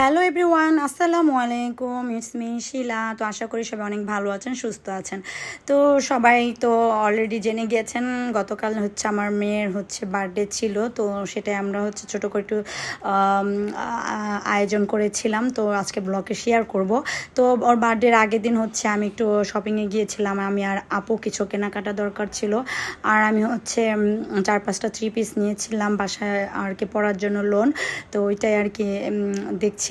Hello everyone আসসালামু আলাইকুম it's me শিলা তো আশা করি সবাই অনেক ভালো আছেন সুস্থ আছেন। তো সবাই তো অলরেডি জেনে গিয়েছেন গতকাল হচ্ছে আমার মেয়ের হচ্ছে বার্থডে ছিল। তো সেটাই আমরা হচ্ছে ছোটো করে একটু আয়োজন করেছিলাম। তো আজকে ব্লগে শেয়ার করব। তো ওর বার্থডের আগের দিন হচ্ছে আমি একটু শপিংয়ে গিয়েছিলাম। আমি আর আপু কিছু কেনাকাটা দরকার ছিল। আর আমি হচ্ছে চার পাঁচটা থ্রি পিস নিয়েছিলাম বাসায় আর কি পড়ার জন্য লোন তো ওইটাই আর কি উম,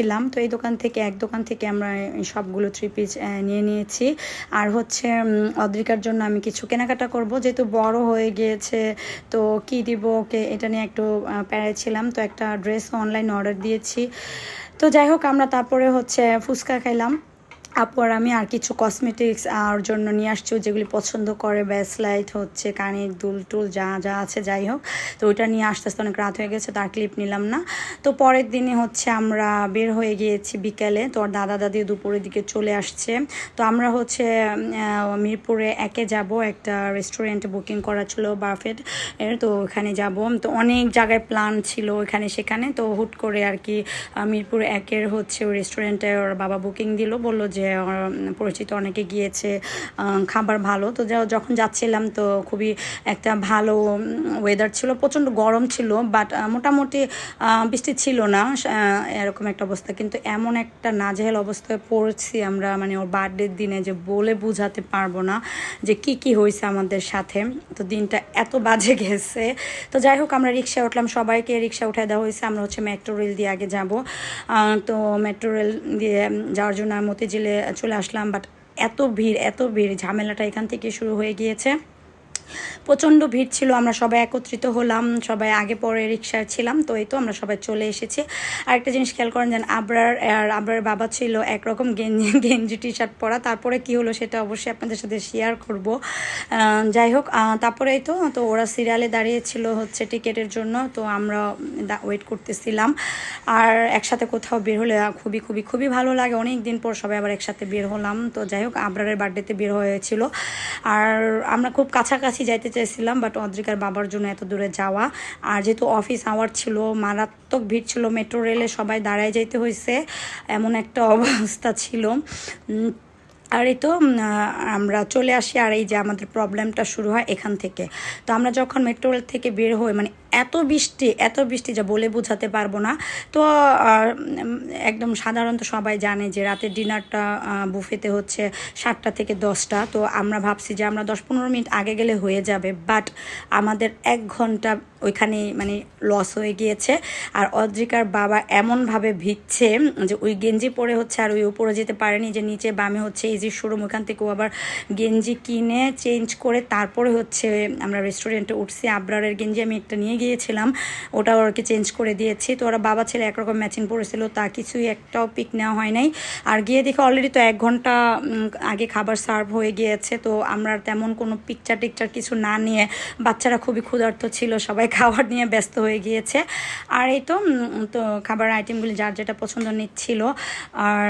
দেখছিলাম তো এই দোকান থেকে এক দোকান থেকে আমরা সবগুলো থ্রি পিস নিয়ে নিয়েছি। আর হচ্ছে অদ্রিকার জন্য আমি কিছু কেনাকাটা করব। যেহেতু বড় হয়ে গিয়েছে তো কি দিব ওকে এটা নিয়ে একটু আহ, ছিলাম তো একটা ড্রেস অনলাইন অর্ডার দিয়েছি। তো যাই হোক আমরা তারপরে হচ্ছে ফুচকা খাইলাম। আপু আর আমি আর কিছু কসমেটিক্স আর জন্য নিয়ে আসছি যেগুলি পছন্দ করে ব্যাসলাইট হচ্ছে, কানের দুল টুল, যা যা আছে, যাই হোক। তো ওইটা নিয়ে আসতে আসতে অনেক রাত হয়ে গেছে, তার ক্লিপ নিলাম না। তো পরের দিনে হচ্ছে আমরা বের হয়ে গিয়েছি বিকেলে, তো ওর দাদা দাদি দুপুরের দিকে চলে আসছে। তো আমরা হচ্ছে মিরপুরে একে যাব, একটা রেস্টুরেন্টে বুকিং করা ছিল বাফেট এর, তো ওখানে যাব। তো অনেক জায়গায় প্ল্যান ছিল এখানে সেখানে, তো হুট করে আর কি মিরপুর একের হচ্ছে ওই রেস্টুরেন্টে ওর বাবা বুকিং দিল, বলল যে ওর পরিচিত অনেকে গিয়েছে খাবার ভালো। তো যা- যখন যাচ্ছিলাম তো খুবই একটা ভালো ওয়েদার ছিল। প্রচণ্ড গরম ছিল বাট মোটামুটি বৃষ্টি ছিল না। এরকম একটা অবস্থা। কিন্তু এমন একটা নাজেহাল অবস্থায় পড়ছি আমরা মানে ওর বার্থডের দিনে যে বলে বোঝাতে পারব না যে কি কি হয়েছে আমাদের সাথে। তো দিনটা এত বাজে গেছে। তো যাই হোক, আমরা রিক্সা উঠলাম। সবাইকে রিক্সা উঠায় দেওয়া হয়েছে। আমরা হচ্ছে মেট্রো রেল দিয়ে আগে যাব। তো মেট্রো রেল দিয়ে যাওয়ার জন্য মতিঝিলে চলে আসলাম বাট এত ভিড় এত ভিড় ঝামেলাটা এখান থেকে শুরু হয়ে গিয়েছে। প্রচণ্ড ভিড় ছিল, আমরা সবাই একত্রিত হলাম, সবাই আগে পরে রিক্সায় ছিলাম, তো এই তো আমরা সবাই চলে এসেছি। আর একটা জিনিস খেয়াল করেন যেন আবরার, আর আবরার বাবা ছিল একরকম গেঞ্জি গেঞ্জি টি শার্ট পরা, তারপরে কি হলো সেটা অবশ্যই আপনাদের সাথে শেয়ার করব। যাই হোক তারপরে তো তো ওরা সিরিয়ালে দাঁড়িয়েছিল হচ্ছে টিকেটের জন্য, তো আমরা ওয়েট করতেছিলাম। আর একসাথে কোথাও বের হলে খুবই খুবই খুবই ভালো লাগে। অনেক দিন পর সবাই আবার একসাথে বের হলাম। তো যাই হোক, আবরারের বার্থডেতে বের হয়েছিল। আর আমরা খুব কাছাকাছি যাইতে চাইছিলাম বাট অদ্রিকার বাবার জন্য এত দূরে যাওয়া। আর যেহেতু অফিস আওয়ার ছিল, মারাত্মক ভিড় ছিল মেট্রো রেলে সবাই দাঁড়ায় যাইতে হয়েছে এমন একটা অবস্থা ছিল। আর এই তো আমরা চলে আসি আর এই যে আমাদের প্রবলেমটা শুরু হয় এখান থেকে। তো আমরা যখন মেট্রো রেল থেকে বের হই মানে এত বৃষ্টি এত বৃষ্টি যা বলে বোঝাতে পারব না। তো একদম সাধারণত সবাই জানে যে রাতের ডিনারটা বুফেতে হচ্ছে সাতটা থেকে দশটা। তো আমরা ভাবছি যে আমরা দশ পনেরো মিনিট আগে গেলে হয়ে যাবে, বাট আমাদের এক ঘণ্টা ওইখানে মানে লস হয়ে গিয়েছে। আর অদ্রিকার বাবা এমনভাবে ভিজছে যে ওই গেঞ্জি পরে হচ্ছে আর ওই উপরে যেতে পারেনি, যে নিচে বামে হচ্ছে ইজি শোরুম ওখান থেকে আবার গেঞ্জি কিনে চেঞ্জ করে তারপরে হচ্ছে আমরা রেস্টুরেন্টে উঠছি। আবরারের গেঞ্জি আমি একটা নিয়ে গিয়েছিলাম ওটা ওরকে চেঞ্জ করে দিয়েছি। তো ওরা বাবা, ছেলে একরকম ম্যাচিং পরেছিল, তা কিছুই একটাও পিক নেওয়া হয় নাই। আর গিয়ে দেখে অলরেডি তো এক ঘণ্টা আগে খাবার সার্ভ হয়ে গিয়েছে, তো আমরা তেমন কোনো পিকচার টিকচার কিছু না নিয়ে, বাচ্চারা খুবই ক্ষুধার্ত ছিল, সবাই খাবার নিয়ে ব্যস্ত হয়ে গিয়েছে। আর এই তো তো খাবার আইটেমগুলি যার যেটা পছন্দ নিচ্ছিল, আর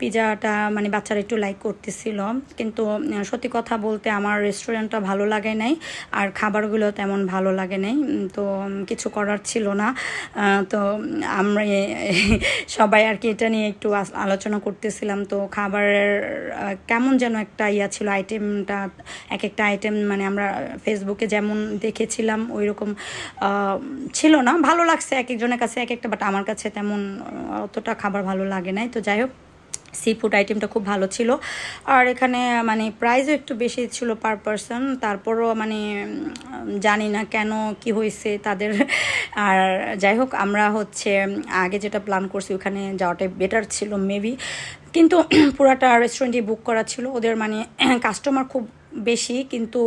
পিজাটা মানে বাচ্চারা একটু লাইক করতেছিল। কিন্তু সত্যি কথা বলতে আমার রেস্টুরেন্টটা ভালো লাগে নাই, আর খাবারগুলো তেমন ভালো লাগে নাই। তো কিছু করার ছিল না। তো আমরা সবাই আর কি এটা নিয়ে একটু আলোচনা করতেছিলাম। তো খাবারের কেমন যেন একটা ইয়া ছিল আইটেমটা, এক একটা আইটেম মানে আমরা ফেসবুকে যেমন দেখেছিলাম ওই রকম ছিল না। ভালো লাগছে এক একজনের কাছে এক একটা, বাট আমার কাছে তেমন অতটা খাবার ভালো লাগে নাই। তো যাই হোক সি ফুড আইটেমটা খুব ভালো ছিল। আর এখানে মানে প্রাইসও একটু বেশি ছিল পার পারসন তারপরও মানে জানি না কেন, কি হয়েছে তাদের। আর যাই হোক, আমরা হচ্ছে, আগে যেটা প্ল্যান করছি, ওখানে যাওয়াটাই বেটার ছিল মেবি কিন্তু পুরাটা রেস্টুরেন্টই বুক করা ছিল, ওদের মানে কাস্টমার খুব বেশি, কিন্তু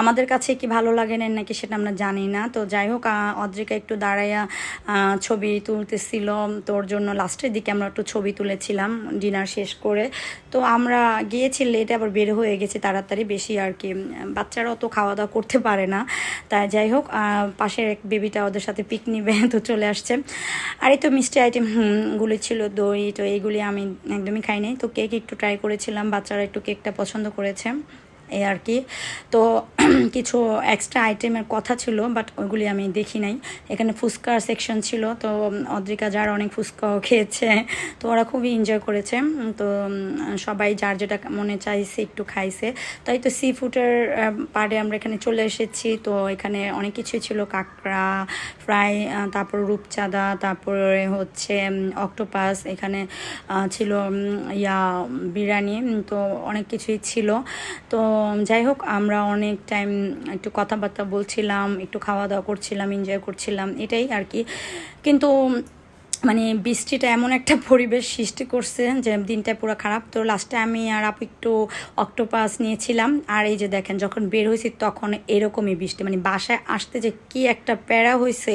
আমাদের কাছে কি ভালো লাগে না নাকি সেটা আমরা জানি না। তো যাই হোক অদ্রিকা একটু দাঁড়াইয়া ছবি তুলতেছিল। তোর জন্য লাস্টের দিকে আমরা একটু ছবি তুলেছিলাম, ডিনার শেষ করে। তো আমরা গিয়েছি লেটে আবার বের হয়ে গেছি তাড়াতাড়ি, বেশি আর কি। বাচ্চারা অত খাওয়া দাওয়া করতে পারে না। তাই যাই হোক পাশের এক বেবিটা ওদের সাথে পিক নিবে তো চলে আসছে। আর এই তো মিষ্টি আইটেম গুলি ছিল, দই, তো এইগুলি আমি একদমই খাই নাই তো কেক একটু ট্রাই করেছিলাম, বাচ্চারা একটু কেকটা পছন্দ করেছে। এই আর কি। তো কিছু এক্সট্রা আইটেমের কথা ছিল বাট ওইগুলি আমি দেখি নাই। এখানে ফুচকার সেকশন ছিল, তো অদ্রিকা যার অনেক ফুচকাও খেয়েছে, তো ওরা খুবই এনজয় করেছে। তো সবাই যার যেটা মনে চাইছে একটু খাইছে। তাই তো সি ফুডের পাড়ে আমরা এখানে চলে এসেছি। তো এখানে অনেক কিছুই ছিল, কাঁকড়া ফ্রাই তারপর রূপচাঁদা, তারপরে হচ্ছে অক্টোপাস এখানে ছিল ইয়া, বিরিয়ানি তো অনেক কিছুই ছিল। তো যাই হোক, আমরা অনেক টাইম একটু কথাবার্তা বলছিলাম, একটু খাওয়া দাওয়া করছিলাম এনজয় করছিলাম, এটাই আর কি। কিন্তু মানে বৃষ্টিটা এমন একটা পরিবেশ সৃষ্টি করছে যে দিনটা পুরো খারাপ। তো লাস্টে আমি আর আপু একটু অক্টোপাস নিয়েছিলাম। আর এই যে দেখেন, যখন বের হয়েছি তখন এরকমই বৃষ্টি। মানে বাসায় আসতে যে কি একটা প্যারা হয়েছে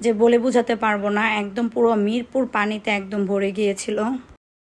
যে বলে বোঝাতে পারব না। একদম পুরো মিরপুর পানিতে একদম ভরে গিয়েছিল।